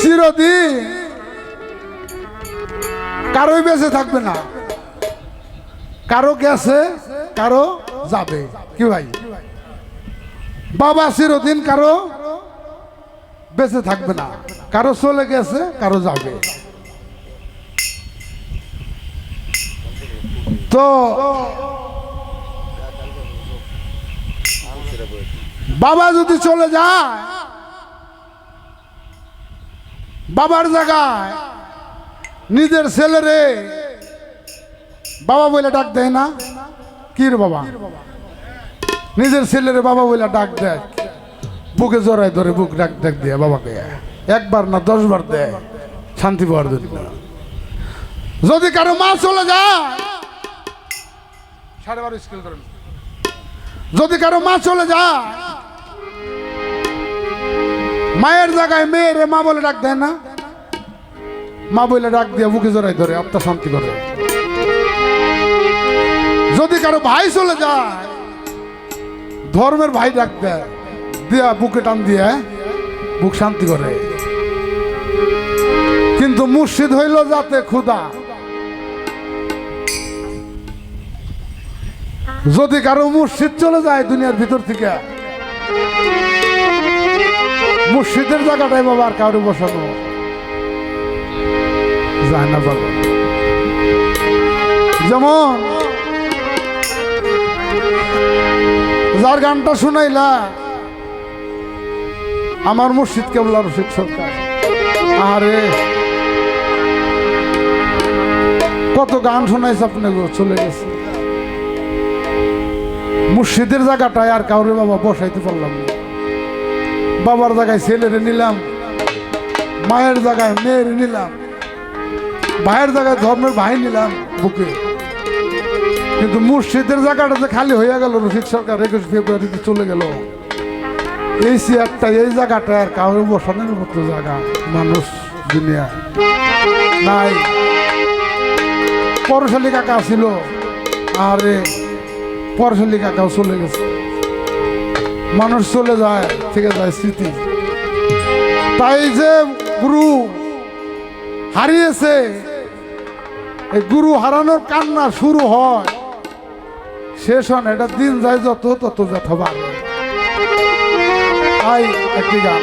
চিরদিন কারোই বেঁচে থাকবে না। কারও গেছে, কারও যাবে। কি ভাই? বাবা চিরদিন কারও বেঁচে থাকবে না। কারও চলে গেছে, কারও যাবে। তো বাবা যদি চলে যায় বাবার জায়গায় নিজের ছেলেরে বাবা বলে ডাক দেয় না? কি রে বাবা? নিজের ছেলেরে বাবা বলে ডাক দেয়। বুকে জড়ায় ধরে বুক ডাক ডাক দিয়ে বাবাকে। একবার না দশ বার দেয়। শান্তি পাওয়ার জন্য। যদি কারও মা চলে যায়, সাড়ে বারো স্কেল যদি কারও মা চলে যায় মায়ের জায়গায় মেয়েরে মা বলে ডাক দেয় না। মা বলে ডাক দিয়ে বুকে জড়াই ধরে, আত্মা শান্তি করে। যদি কারও ভাই চলে যায়, ধর্মের ভাই ডাক দেয়, দিয়া বুকে টান দিয়ে বুক শান্তি করে। কিন্তু মুর্শিদ হইল যাতে ক্ষুদা। যদি কারও মুর্শিদ চলে যায় দুনিয়ার ভিতর থেকে মুর্শিদের জায়গাটাই বাবা আর কারও বসানো। যায় না বাবা। যেমন, যার গানটা শুনাইলা, আমার মুর্শিদ কেবলা রশিদ সরকার। আরে কত গান শোনাইছে আপনি গো, চলে গেছে। মুর্শিদের জায়গাটায় আর কাউরে বাবা বসাইতে পারলাম না। বাবার জায়গায় ছেলেরে নিলাম, মায়ের জায়গায় মেয়ের নিলাম, ভাইয়ের জায়গায় ধর্মের ভাই নিলাম বুকে। কিন্তু মুর্শিদের জায়গাটা যে খালি হয়ে গেল, রশিদ সরকার একুশ ফেব্রুয়ারিতে চলে গেল? এই চেয়ারটা, এই জায়গাটা আর কাউরে বসানোর মতো জায়গা মানুষ দুনিয়া নাই। পরশালী কাকা ছিল, আরে পরশালী কাকাও চলে গেছে। মানুষ চলে যায়, থেকে যায় স্মৃতি। তাই যে গুরু হারিয়েছে, এই গুরু হারানোর কান্না শুরু হয়। শেষ হন এটা দিন যায় যত তত যথবা তাই একটি গান।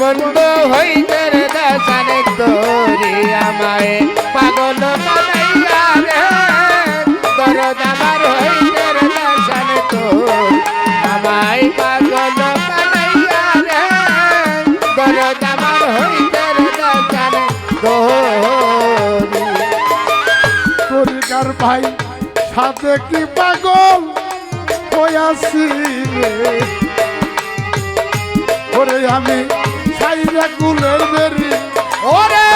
বন্ধু হইতে রে দশানে তোরি আমায় পাগল বানাইয়া রে। দরদ আমার হইতে রে দশানে তোর আমায় পাগল বানাইয়া রে। দরদ আমার হইতে রে ভাই, সাথে কি পাগল হইয়াছি রে আমি সাইরা কুলের বেরি। ওরে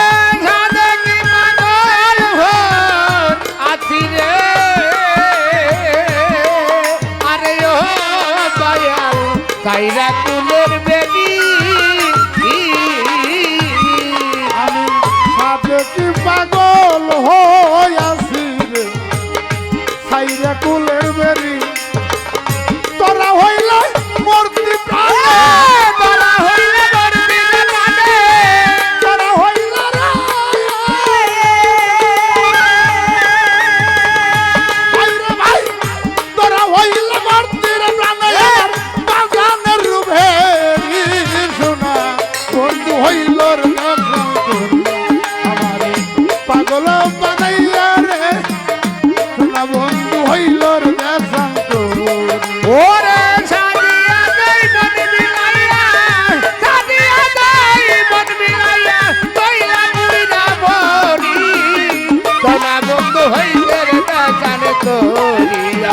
সাদে কি পাগল হন আছি রে। আরে ও দয়াল সাইরা কুলের বেবি আমি সাথে কি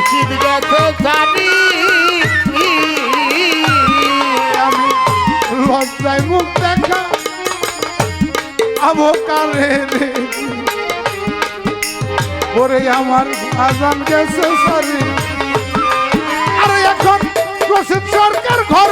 রশিদ গেছে জানি আমি লজ্জায় মুখ দেখা আবকারে ওরে আমার আজান গেছে সারি আরে এখন সরকার ঘর